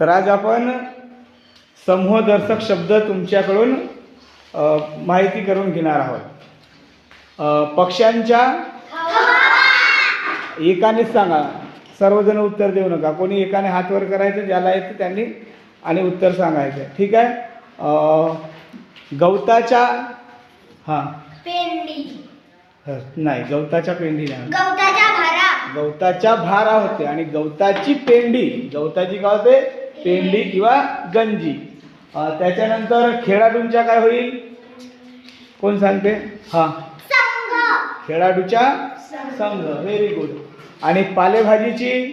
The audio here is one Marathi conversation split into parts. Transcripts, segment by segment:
तर आज आपण समूहदर्शक शब्द तुमच्याकडून माहिती करून घेणार आहोत. पक्ष्यांच्या एकानेच सांगा. सर्वजण उत्तर देऊ नका. कोणी एकाने हात वर करायचं ज्याला येतं त्यांनी आणि उत्तर सांगायचं. ठीक आहे? गवताच्या हां. पेंडी. नाही गवताच्या पेंडी नाही. गवताच्या भारा. गवताच्या भारा होते आणि गवताची पेंडी. गवताची काय होते? पेंडी किंवा गंजी. त्याच्यानंतर खेळाडूंच्या काय होईल? कोण सांगते? हा. खेळाडूच्या संघ. व्हेरी गुड आणि पालेभाजीची?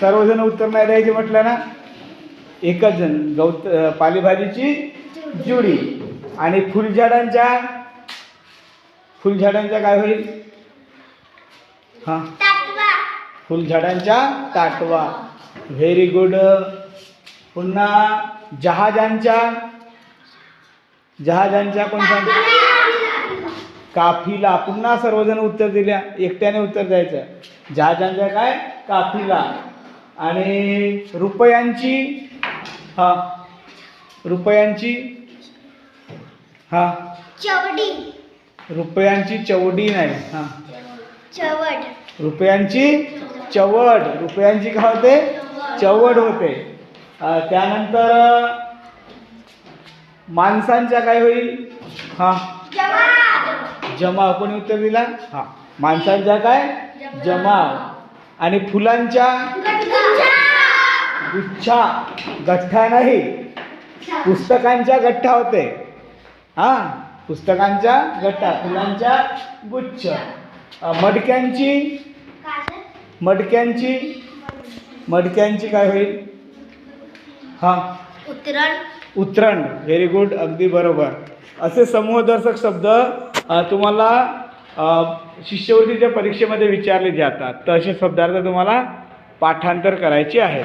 सर्वजण उत्तर नाही द्यायचे म्हटलं ना? एकच जण. गवत अं, पालेभाजीची जुडी. आणि फुलझाडांच्या? फुलझाडांच्या काय होईल? हां. फुलझाडांच्या ताटवा. व्हेरी गुड पुन्हा जहाजांच्या जहाजांच्या कोण सांग काफिला. पुन्हा सर्वजण उत्तर दिल्या. एकट्याने उत्तर द्यायचं. जहाजांच्या काय? काफिला. आणि रुपयांची हा रुपयांची हा. चवडी. रुपयांची चवडी नाही हा. चवड. रुपयांची चवड. रुपयांची काय होते? चवड होते. त्यानंतर माणसांच्या काय होईल? हा. जमाव. कोणी उत्तर दिला? हा. माणसांच्या काय? जमाव. आणि फुलांच्या? गुच्छा. गठ्ठा नाही. पुस्तकांच्या गठ्ठा होते. हा. पुस्तकांच्या गठ्ठा. फुलांच्या गुच्छ. मडक्यांची? मडक्यांची? मडक्यांची काय होईल? हा. उतरण उतरण व्हेरी गुड अगदी बरोबर. असे समूहदर्शक शब्द तुम्हाला शिष्यवृत्तीच्या परीक्षेमध्ये विचारले जातात. तर असे शब्दार्थ तुम्हाला पाठांतर करायचे आहेत.